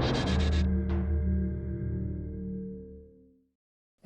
Thank you.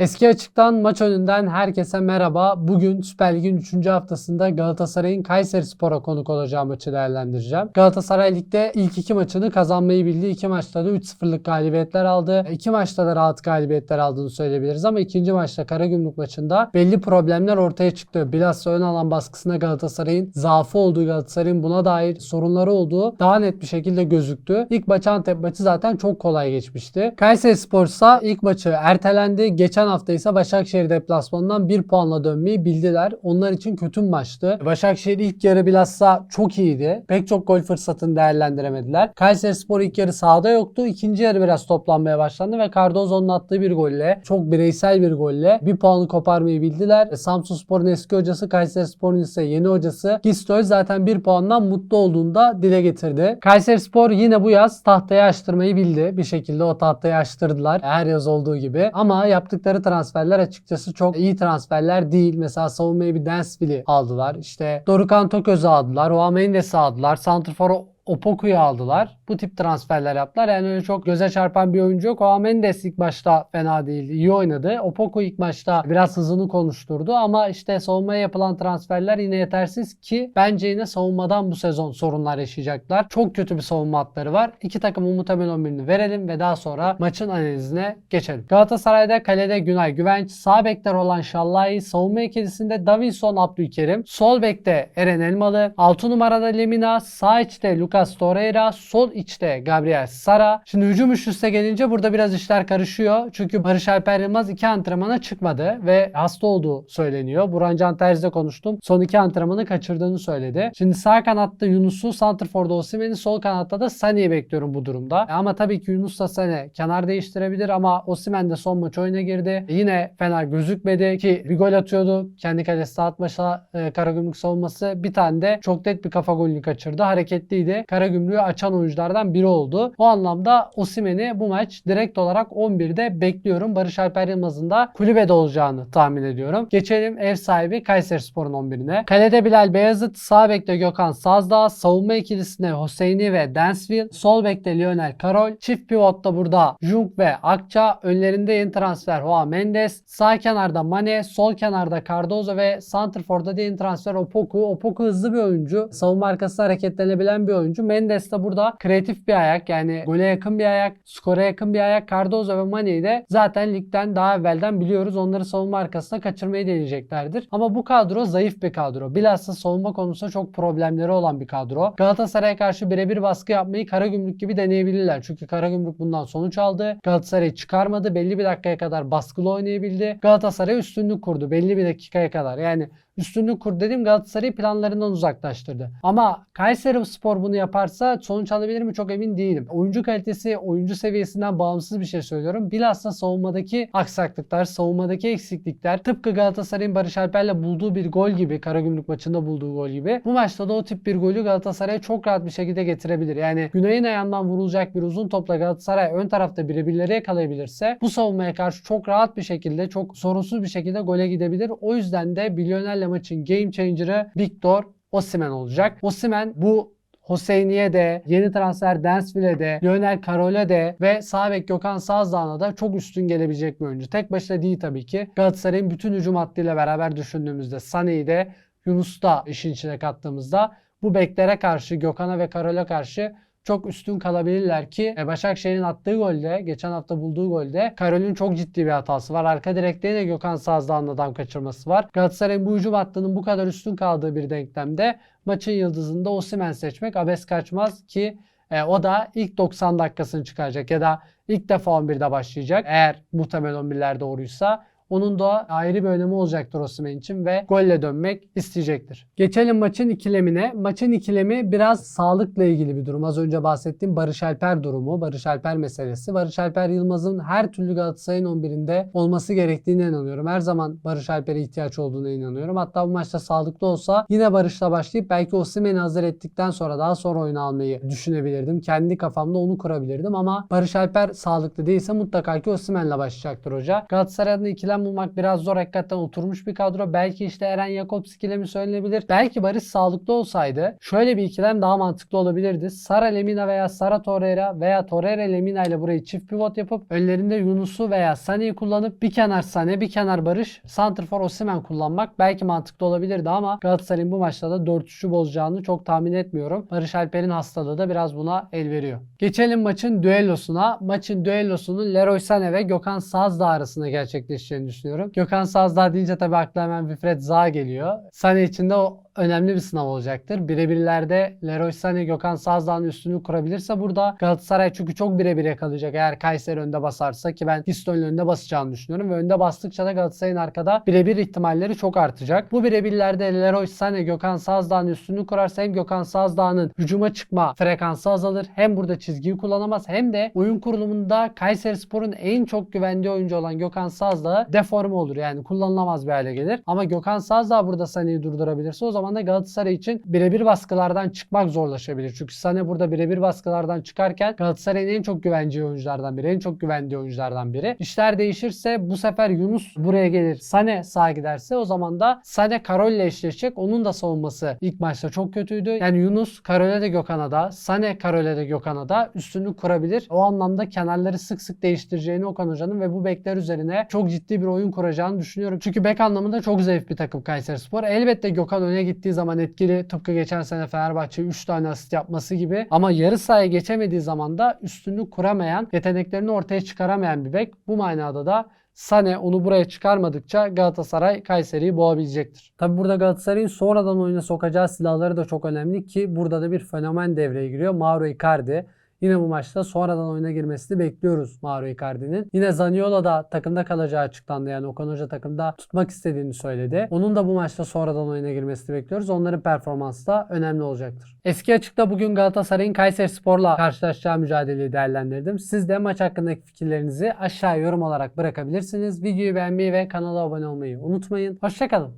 Eski Açık'tan maç önünden herkese merhaba. Bugün Süper Lig'in 3. haftasında Galatasaray'ın Kayseri Spor'a konuk olacağı maçı değerlendireceğim. Galatasaray Lig'de ilk iki maçını kazanmayı bildi. İki maçta da 3-0'lık galibiyetler aldı. İki maçta da rahat galibiyetler aldığını söyleyebiliriz ama ikinci maçta Karagümrük maçında belli problemler ortaya çıktı. Bilhassa ön alan baskısında Galatasaray'ın zaafı olduğu, Galatasaray'ın buna dair sorunları olduğu daha net bir şekilde gözüktü. İlk maç Antep maçı zaten çok kolay geçmişti. Kayseri Spor ise ilk maçı ertelendi. Geçen hafta ise Başakşehir deplasmanından bir puanla dönmeyi bildiler. Onlar için kötü bir maçtı. Başakşehir ilk yarı bilhassa çok iyiydi. Pek çok gol fırsatını değerlendiremediler. Kayseri Spor ilk yarı sahada yoktu. İkinci yarı biraz toplanmaya başlandı ve Cardozo'nun attığı bir golle, çok bireysel bir golle bir puanı koparmayı bildiler. Samsun Spor'un eski hocası, Kayseri Spor'un ise yeni hocası Gistoy zaten bir puandan mutlu olduğunda dile getirdi. Kayseri Spor yine bu yaz tahtayı açtırmayı bildi. Bir şekilde o tahtayı açtırdılar. Her yaz olduğu gibi. Ama yaptıkları transferler açıkçası çok iyi transferler değil. Mesela savunmaya bir Dansville'i aldılar. İşte Dorukan Toköz'ü aldılar. Oa Mendes'i aldılar. Santrfor'u Opoku'yu aldılar. Bu tip transferler yaptılar. Yani öyle çok göze çarpan bir oyuncu yok. Oa Mendes ilk başta fena değildi. iyi oynadı. Opoku ilk başta biraz hızını konuşturdu ama işte savunmaya yapılan transferler yine yetersiz ki bence yine savunmadan bu sezon sorunlar yaşayacaklar. Çok kötü bir savunma hatları var. İki takımın muhtemel 11'ini verelim ve daha sonra maçın analizine geçelim. Galatasaray'da kalede Günay Güvenç, sağ bekler olan Şallahi, savunma ikilisinde Davinson Abdülkerim, sol bekte Eren Elmalı, 6 numarada Lemina, sağ içte Lucas Torreira, sol içte Gabriel Sara. Şimdi hücum üçlüsüne gelince burada biraz işler karışıyor. Çünkü Barış Alper Yılmaz iki antrenmana çıkmadı ve hasta olduğu söyleniyor. Burhan Can Terz'le konuştum. Son iki antrenmanı kaçırdığını söyledi. Şimdi sağ kanatta Yunus'u, Santrfor'da Osimhen'i, sol kanatta da Sané'yi bekliyorum bu durumda. Ama tabii ki Yunus'la Sané kenar değiştirebilir ama Osimhen de son maç oyuna girdi. Yine fena gözükmedi ki bir gol atıyordu. Kendi kalesi atmaşa e, Karagümrük savunması. Bir tane de çok net bir kafa golünü kaçırdı. Hareketliydi. Karagümrük'ü açan oyunculardan biri oldu. O anlamda Osimhen'i bu maç direkt olarak 11'de bekliyorum. Barış Alper Yılmaz'ın da kulübede olacağını tahmin ediyorum. Geçelim ev sahibi Kayserispor'un 11'ine. Kalede Bilal Beyazıt, sağ bekte Gökhan Sazdağ, savunma ikilisinde Hüseyini ve Dansville, sol bekte Lionel Karol, çift pivotta burada Jung ve Akça, önlerinde yeni transfer Hoa Mendes, sağ kenarda Mane, sol kenarda Cardozo ve Santrfor'da da yeni transfer Opoku. Opoku hızlı bir oyuncu, savunma arkası hareketlenebilen bir oyuncu. Mendes de burada kreatif bir ayak yani gole yakın bir ayak, skora yakın bir ayak. Cardozo ve Mane'yi de zaten ligden daha evvelden biliyoruz. Onları savunma arkasına kaçırmayı deneyeceklerdir. Ama bu kadro zayıf bir kadro. Bilhassa savunma konusunda çok problemleri olan bir kadro. Galatasaray'a karşı birebir baskı yapmayı Karagümrük gibi deneyebilirler. Çünkü Karagümrük bundan sonuç aldı. Galatasaray'ı çıkarmadı. Belli bir dakikaya kadar baskılı oynayabildi. Galatasaray üstünlük kurdu belli bir dakikaya kadar. Yani üstünlük kur dediğim Galatasaray'ı planlarından uzaklaştırdı. Ama Kayseri Spor bunu yaparsa sonuç alabilir mi çok emin değilim. Oyuncu kalitesi, oyuncu seviyesinden bağımsız bir şey söylüyorum. Bilhassa savunmadaki aksaklıklar, savunmadaki eksiklikler tıpkı Galatasaray'ın Barış Alper'le bulduğu bir gol gibi, Karagümrük maçında bulduğu gol gibi. Bu maçta da o tip bir golü Galatasaray'a çok rahat bir şekilde getirebilir. Yani Güney'in ayağından vurulacak bir uzun topla Galatasaray ön tarafta birebirleri yakalayabilirse bu savunmaya karşı çok rahat bir şekilde, çok sorunsuz bir şekilde gole gidebilir. O yüzden de Milyonerle maçın game changer'ı Victor Osimhen olacak. Osimhen bu Hoseyni'ye de, yeni transfer Dansville'e de, Lionel Karol'e de ve sağ bek Gökhan Sazdağ'ına da çok üstün gelebilecek bir oyuncu. Tek başına değil tabii ki. Galatasaray'ın bütün hücum hattıyla beraber düşündüğümüzde Sané'yi de Yunus'u da işin içine kattığımızda bu beklere karşı, Gökhan'a ve Karol'e karşı çok üstün kalabilirler ki e, Başakşehir'in attığı golde, geçen hafta bulduğu golde Karol'ün çok ciddi bir hatası var. Arka direkte yine Gökhan Sazdağ'ın adam kaçırması var. Galatasaray'ın bu hücum hattının bu kadar üstün kaldığı bir denklemde maçın yıldızında Osimhen seçmek abes kaçmaz ki e, o da ilk 90 dakikasını çıkaracak ya da ilk defa 11'de başlayacak. Eğer muhtemel 11'ler doğruysa onun da ayrı bir önemi olacaktır Osimhen için ve golle dönmek isteyecektir. Geçelim maçın ikilemine. Maçın ikilemi biraz sağlıkla ilgili bir durum. Az önce bahsettiğim Barış Alper durumu, Barış Alper meselesi. Barış Alper Yılmaz'ın her türlü Galatasaray'ın 11'inde olması gerektiğine inanıyorum. Her zaman Barış Alper'e ihtiyaç olduğuna inanıyorum. Hatta bu maçta sağlıklı olsa yine Barış'la başlayıp belki Osimhen'i hazır ettikten sonra daha sonra oyuna almayı düşünebilirdim. Kendi kafamda onu kurabilirdim ama Barış Alper sağlıklı değilse mutlaka ki Osimhen'le başlayacaktır hoca. Galatasaray'ın ikilem bulmak biraz zor. Hakikaten oturmuş bir kadro. Belki işte Eren Jakobski ile mi söylenebilir? Belki Barış sağlıklı olsaydı şöyle bir ikilem daha mantıklı olabilirdi. Sara Lemina veya Sara Torreira veya Torreira Lemina ile burayı çift pivot yapıp önlerinde Yunus'u veya Sane'yi kullanıp bir kenar Sane bir kenar Barış Santrfor Osimhen kullanmak belki mantıklı olabilirdi ama Galatasaray'ın bu maçta da 4-3'ü bozacağını çok tahmin etmiyorum. Barış Alper'in hastalığı da biraz buna el veriyor. Geçelim maçın düellosuna. Maçın düellosunun Leroy Sané ve Gökhan Sazdağ arasında gerçekleşeceğini. Gökhan Sazdağ deyince tabii akla hemen Wilfred Zaha geliyor. Sané için de o önemli bir sınav olacaktır. Birebirlerde Leroy Sané Gökhan Sazdağ'ın üstünü kurabilirse burada Galatasaray çünkü çok birebir yakalayacak. Eğer Kayseri önde basarsa ki ben Piston'un önde basacağını düşünüyorum ve önde bastıkça da Galatasaray'ın arkada birebir ihtimalleri çok artacak. Bu birebirlerde Leroy Sané Gökhan Sazdağ'ın üstünü kurarsa hem Gökhan Sazdağ'ın hücuma çıkma frekansı azalır. Hem burada çizgiyi kullanamaz hem de oyun kurulumunda Kayseri Spor'un en çok güvendiği oyuncu olan Gökhan Sazdağ deforme olur. Yani kullanılamaz bir hale gelir. Ama Gökhan Sazdağ burada Sané'yi durdurabilirse o zaman da Galatasaray için birebir baskılardan çıkmak zorlaşabilir. Çünkü Sané burada birebir baskılardan çıkarken Galatasaray'ın en çok güvendiği oyunculardan biri, en çok güvendiği oyunculardan biri. İşler değişirse bu sefer Yunus buraya gelir. Sané sağa giderse o zaman da Sané Karol ile eşleşecek. Onun da savunması ilk maçta çok kötüydü. Yani Yunus Karol'e de Gökhan'a da, Sané Karol'e de Gökhan'a da üstünlük kurabilir. O anlamda kenarları sık sık değiştireceğini Okan Hoca'nın ve bu bekler üzerine çok ciddi bir oyun kuracağını düşünüyorum. Çünkü bek anlamında çok zayıf bir takım Kayserispor. Elbette Gökhan öne gittiği zaman etkili. Tıpkı geçen sene Fenerbahçe 3 tane asist yapması gibi. Ama yarı sahaya geçemediği zaman da üstünlük kuramayan, yeteneklerini ortaya çıkaramayan bir bek. Bu manada da Sane onu buraya çıkarmadıkça Galatasaray Kayseri'yi boğabilecektir. Tabi burada Galatasaray'ın sonradan oyuna sokacağı silahları da çok önemli ki burada da bir fenomen devreye giriyor. Mauro Icardi. Yine bu maçta sonradan oyuna girmesini bekliyoruz Mauro Icardi'nin. Yine Zaniolo da takımda kalacağı açıklandı. Yani Okan Hoca takımda tutmak istediğini söyledi. Onun da bu maçta sonradan oyuna girmesini bekliyoruz. Onların performansı da önemli olacaktır. Eski açıkta bugün Galatasaray'ın Kayseri Spor'la karşılaşacağı mücadeleyi değerlendirdim. Siz de maç hakkındaki fikirlerinizi aşağı yorum olarak bırakabilirsiniz. Videoyu beğenmeyi ve kanala abone olmayı unutmayın. Hoşçakalın.